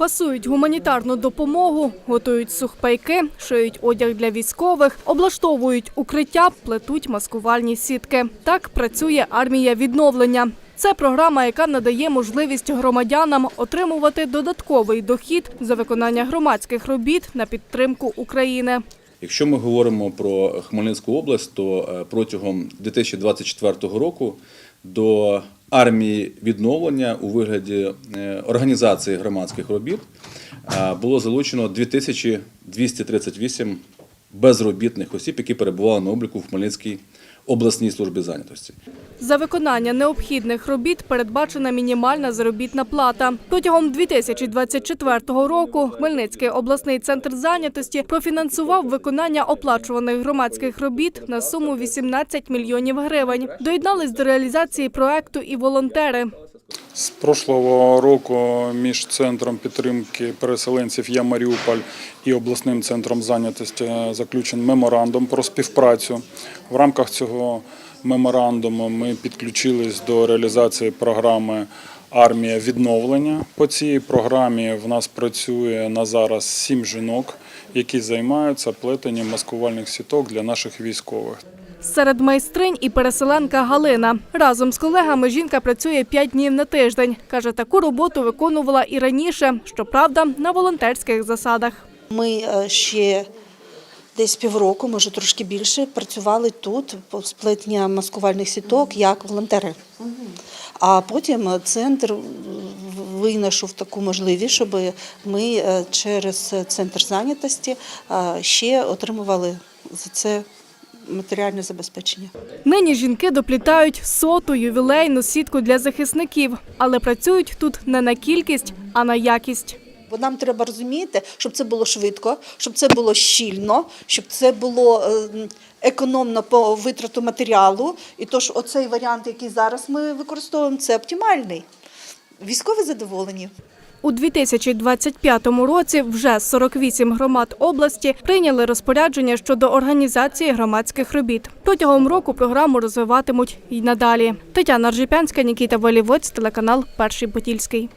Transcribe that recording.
Фасують гуманітарну допомогу, готують сухпайки, шиють одяг для військових, облаштовують укриття, плетуть маскувальні сітки. Так працює армія відновлення. Це програма, яка надає можливість громадянам отримувати додатковий дохід за виконання громадських робіт на підтримку України. Якщо ми говоримо про Хмельницьку область, то е, протягом 2024 року до армії відновлення у вигляді е, організації громадських робіт було залучено 2238 безробітних осіб, які перебували на обліку в Хмельницькій обласній службі зайнятості. За виконання необхідних робіт передбачена мінімальна заробітна плата. Протягом 2024 року Хмельницький обласний центр зайнятості профінансував виконання оплачуваних громадських робіт на суму 18 мільйонів гривень. Доєднались до реалізації проекту і волонтери. З прошлого року між центром підтримки переселенців Я Маріуполь і обласним центром зайнятості заключений меморандум про співпрацю. В рамках цього меморандуму ми підключились до реалізації програми Армія відновлення. По цій програмі в нас працює на зараз сім жінок, які займаються плетенням маскувальних сіток для наших військових. Серед майстринь і переселенка Галина. Разом з колегами жінка працює 5 днів на тиждень. Каже, таку роботу виконувала і раніше, щоправда, на волонтерських засадах. Ми е, ще десь півроку, може трошки більше, працювали тут по сплетення маскувальних сіток як волонтери. А потім центр винайшов таку можливість, щоб ми е, через центр зайнятості е, ще отримували за це матеріальне забезпечення. Нині жінки доплітають соту ювілейну сітку для захисників, але працюють тут не на кількість, а на якість. Бо нам треба розуміти, щоб це було швидко, щоб це було щільно, щоб це було е, економно по витрату матеріалу. І тож оцей варіант, який зараз ми використовуємо, це оптимальний. Військові задоволені. У 2025 році вже 48 громад області прийняли розпорядження щодо організації громадських робіт. Протягом року програму розвиватимуть й надалі. Тетяна Ржипянська, Нікіта Волівоць, телеканал Перший Подільський.